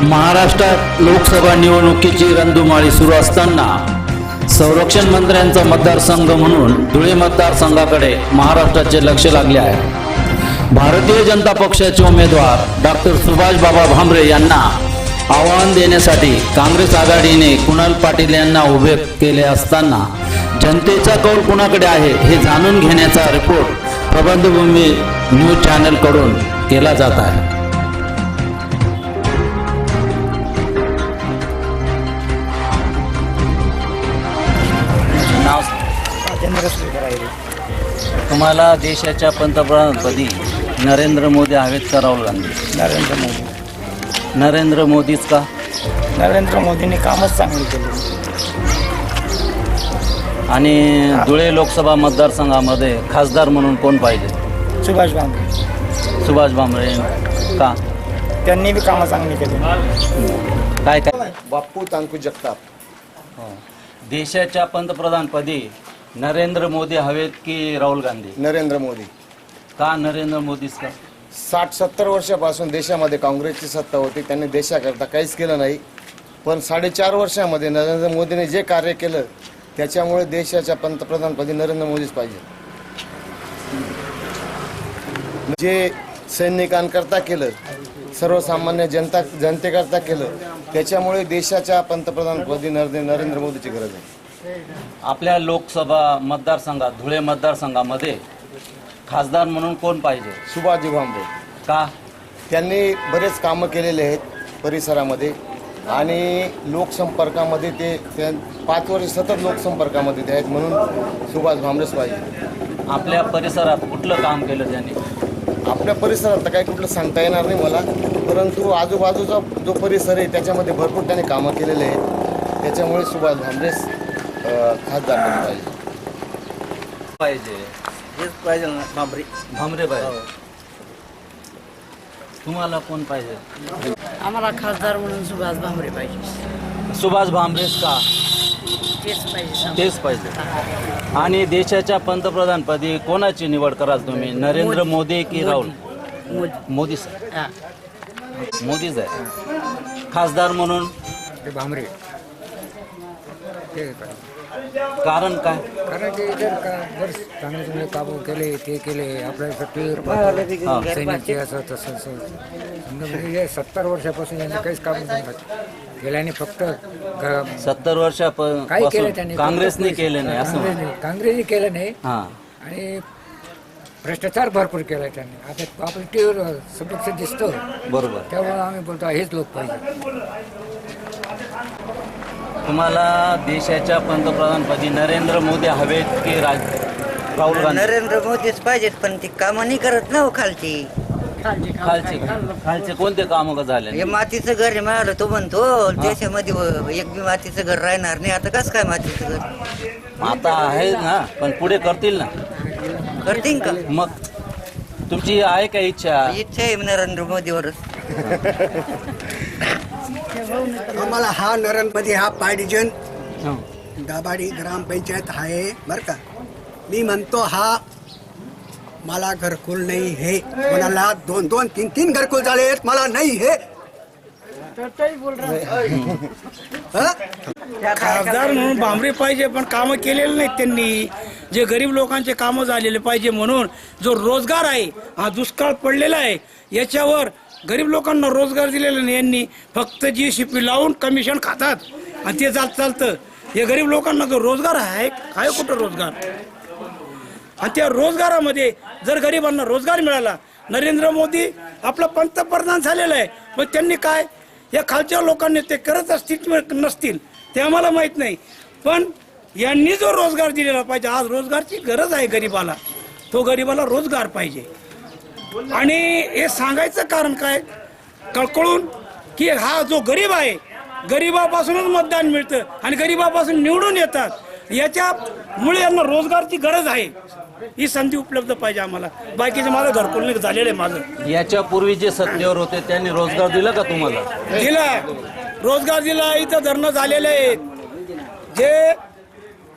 महाराष्ट्रात लोकसभा निवडणुकीची रणधुमाळी सुरू असताना संरक्षण मंत्र्यांचा मतदारसंघ म्हणून धुळे मतदारसंघाकडे महाराष्ट्राचे लक्ष लागले आहे. भारतीय जनता पक्षाचे उमेदवार डॉक्टर सुभाष बाबा भामरे यांना आव्हान देण्यासाठी काँग्रेस आघाडीने कुणाल पाटील यांना उभे केले असताना जनतेचा कौल कुणाकडे आहे हे जाणून घेण्याचा रिपोर्ट प्रबंधभूमी न्यूज चॅनलकडून केला जात आहे. तुम्हाला देशाच्या पंतप्रधानपदी नरेंद्र मोदी हवेत का राहुल गांधी? नरेंद्र मोदी. नरेंद्र मोदीच का? नरेंद्र मोदींनी कामच चांगली केली. आणि धुळे लोकसभा मतदारसंघामध्ये खासदार म्हणून कोण पाहिजे? सुभाष भामरे. सुभाष भामरे का? त्यांनी बी कामं चांगली केली. काय काय? बाप्पू तांकू जगताप. हो. देशाच्या पंतप्रधानपदी नरेंद्र मोदी हवेत की राहुल गांधी? नरेंद्र मोदी. का नरेंद्र मोदीच का साठ सत्तर वर्षापासून देशामध्ये काँग्रेसची सत्ता होती त्यांनी देशाकरता काहीच केलं नाही. पण साडेचार वर्षामध्ये नरेंद्र मोदीने जे कार्य केलं त्याच्यामुळे देशाच्या पंतप्रधानपदी नरेंद्र मोदीच पाहिजे. जे सैनिकांकरता केलं सर्वसामान्य जनता जनतेकरता केलं त्याच्यामुळे देशाच्या पंतप्रधानपदी नरेंद्र नरेंद्र मोदीची गरज आहे. आपल्या लोकसभा मतदारसंघात धुळे मतदारसंघामध्ये खासदार म्हणून कोण पाहिजे? सुभाषजी भामरे. का? त्यांनी बरेच कामं केलेले आहेत परिसरामध्ये आणि लोकसंपर्कामध्ये ते त्या पाच वर्ष सतत लोकसंपर्कामध्ये ते आहेत म्हणून सुभाष भामरेच पाहिजे. आपल्या परिसरात कुठलं काम केलं त्यांनी? आपल्या परिसरात तर काही कुठलं सांगता येणार नाही मला परंतु आजूबाजूचा जो परिसर आहे त्याच्यामध्ये भरपूर त्यांनी कामं केलेले आहेत. त्याच्यामुळे सुभाष भामरेच अं, खासदार बनले पाहिजे. पाहिजे. हेच पाहिजे ना बाबरी भामरे पाहिजे. तुम्हाला कोण पाहिजे? आम्हाला खासदार म्हणून सुभाष भामरे पाहिजे. सुभाष भामरेच का? तेच पाहिजे तेच पाहिजे. आणि देशाच्या पंतप्रधानपदी कोणाची निवड कराल तुम्ही? नरेंद्र मोदी. की राहुल? मोदी. मोदी हा. मोदीच आहे खासदार म्हणून? ते ते कारण काय? कारण ते जर का बरेच चांगले चांगले कामं केले ते केले आपल्या टीव्हीवर सैनिक असं तसं असं. समजा म्हणजे हे सत्तर वर्षापासून यांनी काहीच काम नाही केल्याने फक्त ग- सत्तर वर्षा काही केलं त्यांनी. काँग्रेसने केले नाही असं म्हणा. काँग्रेसने काँग्रेसने केलं नाही. हा. आणि भ्रष्टाचार भरपूर केला त्यांनी. आता आपण टीव्हीवर समक्ष दिसतो बरोबर. त्यामुळे आम्ही बोलतो हेच लोक पाहिजे. तुम्हाला देशाच्या पंतप्रधानपदी नरेंद्र मोदी हवेत की राज राहुल गांधी? नरेंद्र मोदीच पाहिजेत पण ती कामं नाही करत ना हो खालची. खालची खालचे कोणते काम झाले? हे मातीचं घर आहे मिळालं तो म्हणतो देशामध्ये व- एक बी मातीचं घर राहणार नाही आता कसं काय मातीचं घर? आता आहे ना पण पुढे करतील ना. करतील का? मग तुमची आहे का इच्छा? इच्छा आहे नरेंद्र मोदीवरच. आम्हाला हा नरणमध्ये हा पायडिजन. दाबाडी ग्रामपंचायत आहे बरं का? मी म्हणतो हा मला घरकुल नाही हे. कोणाला दोन दोन तीन तीन घरकुल झालेत मला नाही हे. हं? खासदार म्हणून भामरे पाहिजे पण कामं केलेले नाहीत त्यांनी. जे गरीब लोकांचे कामं झालेले पाहिजे म्हणून जो रोजगार आहे हा दुष्काळ पडलेला आहे याच्यावर गरीब लोकांना रोजगार दिलेला नाही. यांनी फक्त जी शिपी लावून कमिशन खातात. आणि ते चालत चालतं. हे गरीब लोकांना जो रोजगार आहे काय कुठं रोजगार? आणि त्या रोजगारामध्ये जर गरिबांना रोजगार मिळाला नरेंद्र मोदी आपला पंतप्रधान झालेला आहे. मग त्यांनी काय? या खालच्या लोकांनी ते करत असतील नसतील ते आम्हाला माहीत नाही. पण यांनी जो रोजगार दिलेला पाहिजे आज रोजगारची गरज आहे गरिबाला. तो गरिबाला रोजगार पाहिजे. आणि हे सांगायचं कारण काय? कळकळून की हा जो गरीब आहे गरिबापासूनच मतदान मिळतं आणि गरिबापासून निवडून येतात. याच्यामुळे यांना रोजगारची गरज आहे. ही संधी उपलब्ध पाहिजे आम्हाला. बाकीचं माझं घरकुल झालेलं आहे माझं. याच्या पूर्वी जे सत्तेवर होते त्यांनी रोजगार दिला का तुम्हाला? दिला. रोजगार दिला. इथं धरणं झालेले आहेत. जे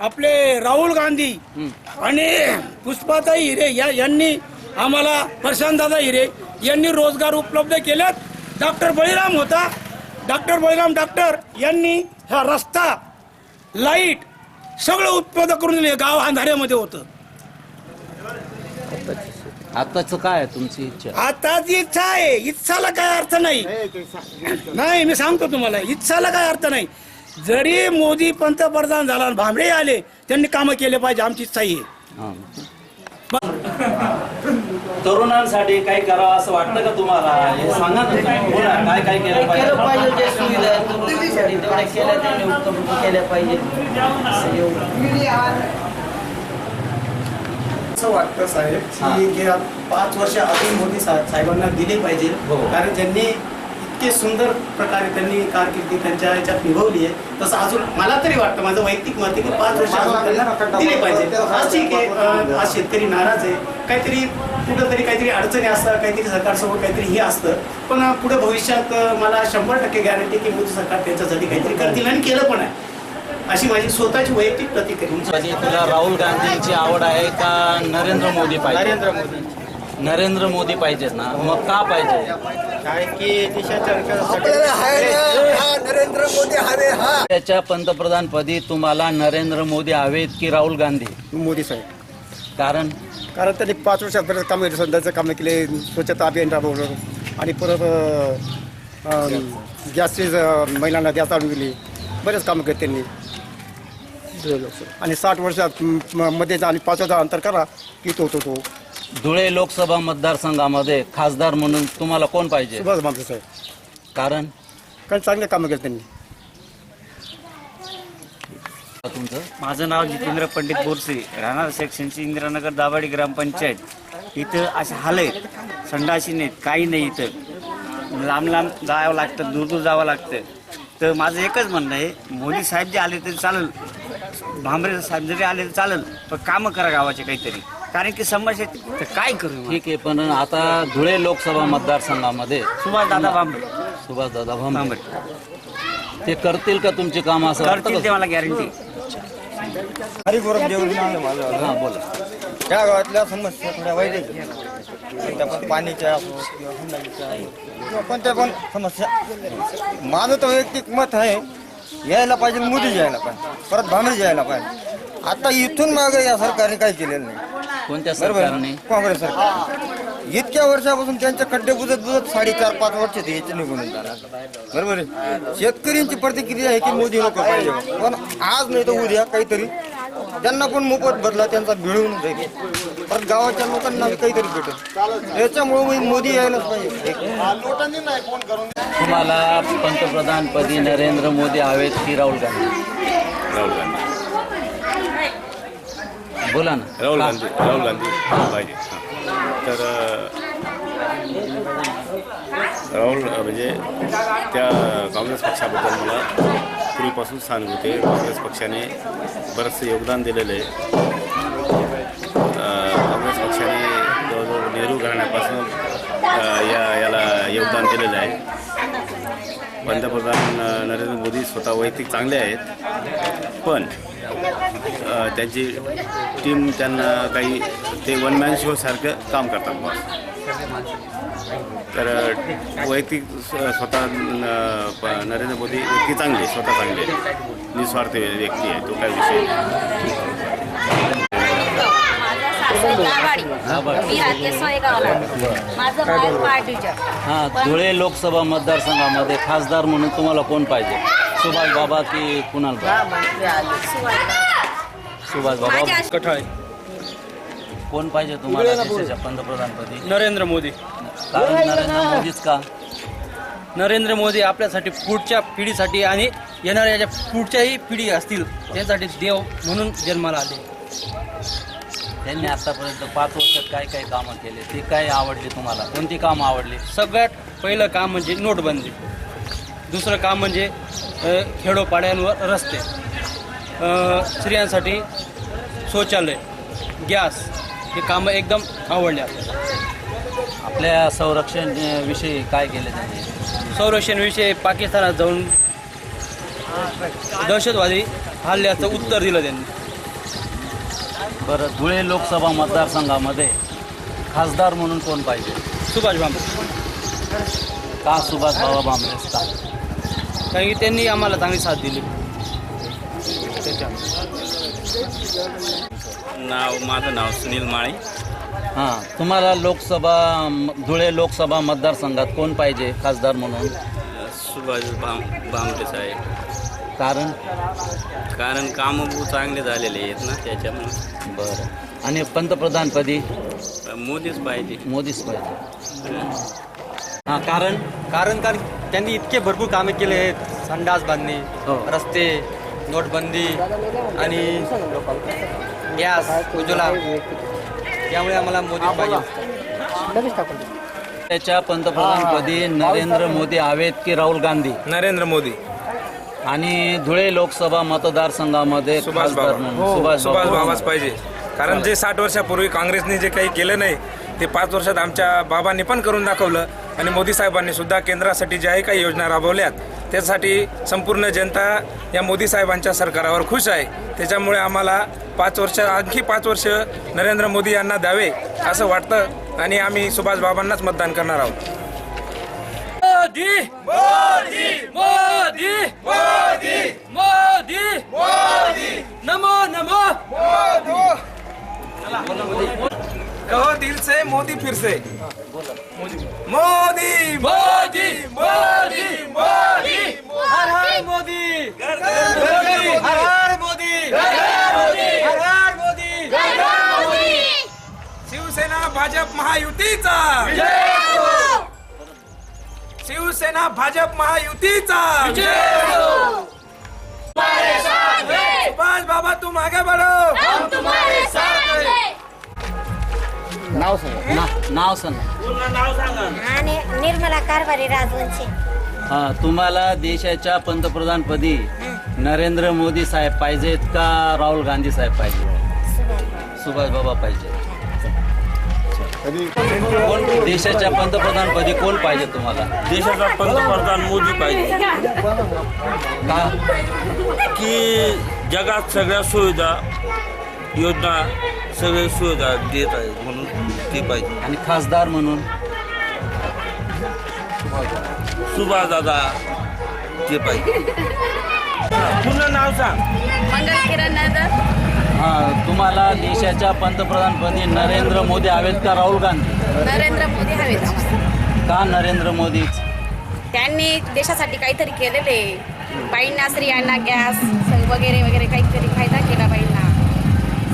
आपले राहुल गांधी आणि पुष्पाताई हिरे या यांनी आम्हाला प्रशांत दादा हिरे यांनी रोजगार उपलब्ध केलेत डॉक्टर बळीराम होता. डॉक्टर बळीराम डॉक्टर यांनी हा रस्ता लाइट सगळं उत्पादन करून दिले. गाव अंधाऱ्यामध्ये होतं. आताच काय तुमची इच्छा? आता जी इच्छा आहे. इच्छाला काय अर्थ नाही. नाही मी सांगतो तुम्हाला. इच्छाला काय अर्थ नाही. जरी मोदी पंतप्रधान झाला आणि भांबळे आले त्यांनी कामं केले पाहिजे. आमची इच्छा ही आहे. हा. तरुणांसाठी काही करावं असं वाटतं का तुम्हाला हे सांगा ना. बोला, काय काय केलं केलं पाहिजे पाहिजे जे सुविधा आहेत तरुणांसाठी तेवढ्या केल्या त्यांनी उत्तम केल्या पाहिजे असं एवढं. असं वाटतं साहेब की गेल्या पाच वर्ष अजून मोदी सा- साहेबांना दिले पाहिजे हो. कारण त्यांनी इतके सुंदर प्रकारे त्यांनी कारकिर्दी त्यांच्या ह्याच्यात निभवली आहे. तसं अजून मला तरी वाटतं माझं वैयक्तिक मत आहे की पाच वर्ष अजून त्यांना दिले पाहिजे. आज ठीक आहे आज शेतकरी नाराज आहे. काहीतरी कुठं तरी काहीतरी अडचणी असतात काहीतरी सरकारसमोर काहीतरी हे असतं. पण पुढे भविष्यात मला शंभर टक्के गॅरंटी की मोदी सरकार त्यांच्यासाठी काहीतरी करतील आणि केलं पण आहे. अशी माझी स्वतःची वैयक्तिक प्रतिक्रिया तुला राहुल गांधींची आवड आहे का नरेंद्र मोदी पाहिजे? नरेंद्र मोदी नरेंद्र मोदी पाहिजेत ना मग का पाहिजे? कारण की देशाच्या विकासासाठी आपल्याला हाय ना, हा नरेंद्र मोदी हवे हा. त्याच्या पंतप्रधान पदी तुम्हाला नरेंद्र मोदी हवेत की राहुल गांधी? मोदी साहेब. कारण? कारण त्यांनी पाच वर्षात बरेच कामं केले सध्याचं कामं केले स्वच्छता अभियान राबवलं आणि परत अं, गॅसची महिलांना गॅस आणून दिली. बरेच कामं केले त्यांनी. आणि साठ वर्षात म- म- मध्ये आणि पाच वर्षाचा अंतर करा की तो तो तो. धुळे लोकसभा मतदारसंघामध्ये खासदार म्हणून तुम्हाला कोण पाहिजे? सुभाष भामरे साहेब. कारण? कारण चांगले कामं केले त्यांनी. तुमचं? माझं नाव जितेंद्र पंडित बोरसे. राहणार सेक्शनची इंदिरानगर दाभाडी ग्रामपंचायत. इथं असे हाल आहेत संडाशी नाहीत काही नाही इथं. लांब लांब जावं लागतं दूर दूर जावं लागतं. तर माझं एकच म्हणणं आहे मोदी साहेब जे आले तरी चालेल भांबरे साहेब जरी आले तरी चालेल पण कामं करा गावाचे काहीतरी. कारण की समस्या तर काय करू? ठीक आहे पण आता धुळे लोकसभा मतदारसंघामध्ये सुभाष दादा भांबरे सुभाष दादा भांबरे ते करतील का तुमची कामं असं वाटतं करतील ते का? मला गॅरंटी हरिगौरव देऊन आलं माझं. हा बोला. त्या गावातल्या समस्या थोड्या वाईट आहेत. पण पाणीच्या असो किंवा हुंडाईच्या असो, किंवा कोणत्या पण समस्या. माझं तर वैयक्तिक मत आहे यायला पाहिजे मोदी यायला पाहिजे परत भांबरे यायला पाहिजे. आता इथून मागे या सरकारने काही केलेलं नाही. कोणत्या बरोबर. सरकारने? काँग्रेस सरकार. इतक्या वर्षापासून त्यांचे खड्डे बुजत बुजत साडेचार पाच वर्ष ते याचे निघून जाणार बरोबर आहे? शेतकऱ्यांची प्रतिक्रिया आहे की मोदी नको पाहिजे. पण आज नाही तर उद्या काहीतरी त्यांना पण मोफत बदला त्यांचा मिळून जाईल पण गावाच्या लोकांना काहीतरी भेटेल. याच्यामुळे मोदी यायलाच पाहिजे. तुम्हाला पंतप्रधान पदी नरेंद्र मोदी हवेत की राहुल गांधी राहुल गांधी बोला ना राहुल का? गांधी राहुल गांधी पाहिजे हां. तर अ, राहुल अ, म्हणजे त्या काँग्रेस पक्षाबद्दल मला पूर्वीपासून सहानुभूती आहे काँग्रेस पक्षाने बरंचसं योगदान दिलेलं आहे पंतप्रधान नरेंद्र मोदी स्वतः वैयक्तिक चांगले आहेत. पण त्यांची टीम त्यांना काही ते वन मॅन शो सारखं काम करतात बॉस. तर वैयक्तिक स्वतः प- नरेंद्र मोदी व्यक्ती चांगले स्वतः चांगले. निस्वार्थ व्यक्ती आहे तो काही विषय हा, बरं. मी राहते सोयगावला. माझं माहेर पार्टीच्या हा धुळे लोकसभा मतदारसंघामध्ये खासदार म्हणून तुम्हाला कोण पाहिजे? सुभाष बाबा की कुणाल सुभाष बाबा. कठाळे. कोण पाहिजे तुम्हाला देशाच्या पंतप्रधानपदी? नरेंद्र मोदी. कारण नरेंद्र मोदीच का? नरेंद्र मोदी आपल्यासाठी पुढच्या पिढीसाठी आणि येणाऱ्या ज्या पुढच्याही पिढी असतील त्यांसाठी देव म्हणून जन्माला आले. त्यांनी आतापर्यंत पाच वर्षात काय काय कामं केले ते काय आवडले तुम्हाला? कोणती कामं आवडली? सगळ्यात पहिलं काम म्हणजे नोटबंदी. दुसरं काम म्हणजे अ, खेडोपाड्यांवर रस्ते. अ, स्त्रियांसाठी शौचालय गॅस हे कामं एकदम आवडले आपल्याला. आपल्या संरक्षण अं, विषयी काय केले त्यांनी? संरक्षणविषयी पाकिस्तानात जाऊन दहशतवादी हल्ल्याचं उत्तर दिलं त्यांनी. बरं धुळे लोकसभा मतदारसंघामध्ये खासदार म्हणून कोण पाहिजे? सुभाष भामरे. का सुभाष बाबा भामरेच का कारण की त्यांनी आम्हाला चांगली साथ दिली. नाव माझं नाव सुनील माळी. हां तुम्हाला लोकसभा म- धुळे लोकसभा मतदारसंघात कोण पाहिजे खासदार म्हणून? सुभाष बामटे साहेब. कारण? कारण कामं खूप चांगले झालेले आहेत ना त्याच्यामुळे. बरं. आणि पंतप्रधानपदी मोदीच पाहिजे. मोदीच पाहिजे. हां. कारण? कारण कारण त्यांनी इतके भरपूर कामे केले आहेत. संडास बांधणे हो. रस्ते नोटबंदी आणि गॅस उज्ज्वला त्यामुळे आम्हाला मोदी पाहिजे. त्याच्या पंतप्रधानपदी नरेंद्र मोदी हवेत की राहुल गांधी? नरेंद्र मोदी. आणि धुळे लोकसभा मतदारसंघामध्ये सुभाष खासदार बाबा. म्हणून हो सुभाष सुभाष बाबा. बाबाच पाहिजे. कारण जे साठ वर्षापूर्वी काँग्रेसने जे काही केलं नाही ते पाच वर्षात आमच्या बाबांनी पण करून दाखवलं आणि मोदी साहेबांनी सुद्धा केंद्रासाठी ज्याही काही योजना राबवल्यात त्यासाठी संपूर्ण जनता या मोदी साहेबांच्या सरकारावर खुश आहे. त्याच्यामुळे आम्हाला पाच वर्ष आणखी पाच वर्ष नरेंद्र मोदी यांना द्यावे असं वाटतं आणि आम्ही सुभाष बाबांनाच मतदान करणार आहोत मोदी मोदी मोदी मोदी मोदी मोदी नमो नमो कहो दिल से मोदी फिर से मोदी मोदी मोदी. मोदी. मोदी. हर हर मोदी. हर हर मोदी. हर हर मोदी. शिवसेना भाजप महायुतीचा. शिवसेना भाजप महायुतीचा. सुभाष बाबा तुम आगे बढ़ो. नाव सांगा. ना- नाव सांगा. आणि निर्मला कारभारी राजवंशी. हा तुम्हाला देशाच्या पंतप्रधानपदी नरेंद्र मोदी साहेब पाहिजेत का राहुल गांधी साहेब पाहिजे? सुभाष बाबा पाहिजे. कोण देशाच्या पंतप्रधानपदी कोण पाहिजे तुम्हाला? देशाचा पंतप्रधान मोदी पाहिजे. का? की जगात सगळ्या सुविधा योजना सगळ्या सुविधा देत आहेत म्हणून ते पाहिजे. आणि खासदार म्हणून? सुभाष दादा ते पाहिजे. पूर्ण नाव सांग. मंगल किरण नादर. हा तुम्हाला देशाच्या पंतप्रधानपदी नरेंद्र मोदी हवेत का राहुल गांधी? नरेंद्र मोदी हवेत. का नरेंद्र मोदीच त्यांनी देशासाठी काहीतरी केलेले बाईंना स्त्रियांना गॅस वगैरे वगैरे काहीतरी फायदा केला बाईंना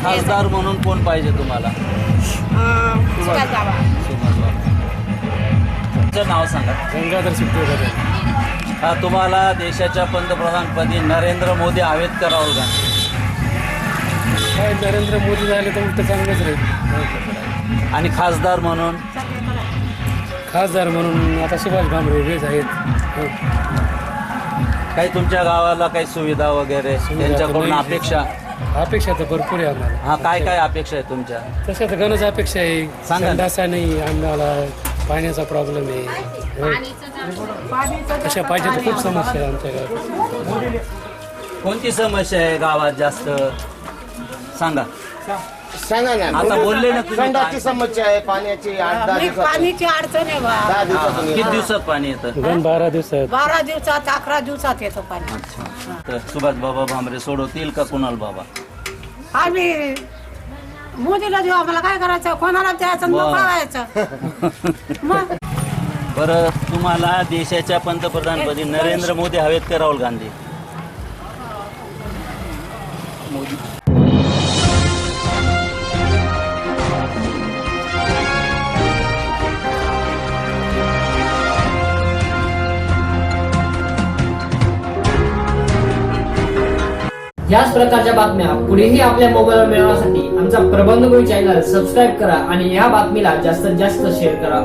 खासदार म्हणून कोण पाहिजे तुम्हाला? अं, सुभाष बाबा. सुभाष बाबा. तुमचं नाव सांगा. गंगाधर हा तुम्हाला देशाच्या पंतप्रधानपदी नरेंद्र मोदी हवेत का राहुल गांधी? काय नरेंद्र मोदी झाले तर उलट चांगलंच राहील. आणि खासदार म्हणून? खासदार म्हणून आता सुभाष भामरे वेज आहेत. काही तुमच्या गावाला काही सुविधा वगैरे? त्यांच्याकडून अपेक्षा अपेक्षा तर भरपूर आहे आम्हाला. हा काय काय अपेक्षा आहे तुमच्या? तशा तर गणच अपेक्षा आहे. सांगा ना. संडासा नाही आम्हाला पाण्याचा प्रॉब्लेम आहे. हो. तशा पाहिजे तर खूप समस्या आहे आमच्या गावात. कोणती समस्या आहे गावात जास्त? सांगा. सांगा ना. आता बोलले ना तुम्ही समस्या आहे पाण्याची आठ दहा दिवसात पाणीची अडचण आहे बा. दहा दिवसातून किती. दिवसात पाणी येतं? गण बारा दिवसात. बारा दिवसात अकरा दिवसात येतो पाणी. तर सुभाष बाबा भामरे सोडवतील का कुणाल बाबा? आम्ही मोदीला देऊ आम्हाला काय करायचं? कोणाला द्यायचं. मोकळा व्हायचं मग बरं तुम्हाला देशाच्या पंतप्रधानपदी नरेंद्र मोदी हवेत का राहुल गांधी? याच प्रकारच्या बातम्या पुढेही आपल्या मोबाईलवर मिळवण्यासाठी आमचा प्रबंधगोई चॅनल सबस्क्राईब करा आणि या बातमीला जास्तीत जास्त शेअर करा.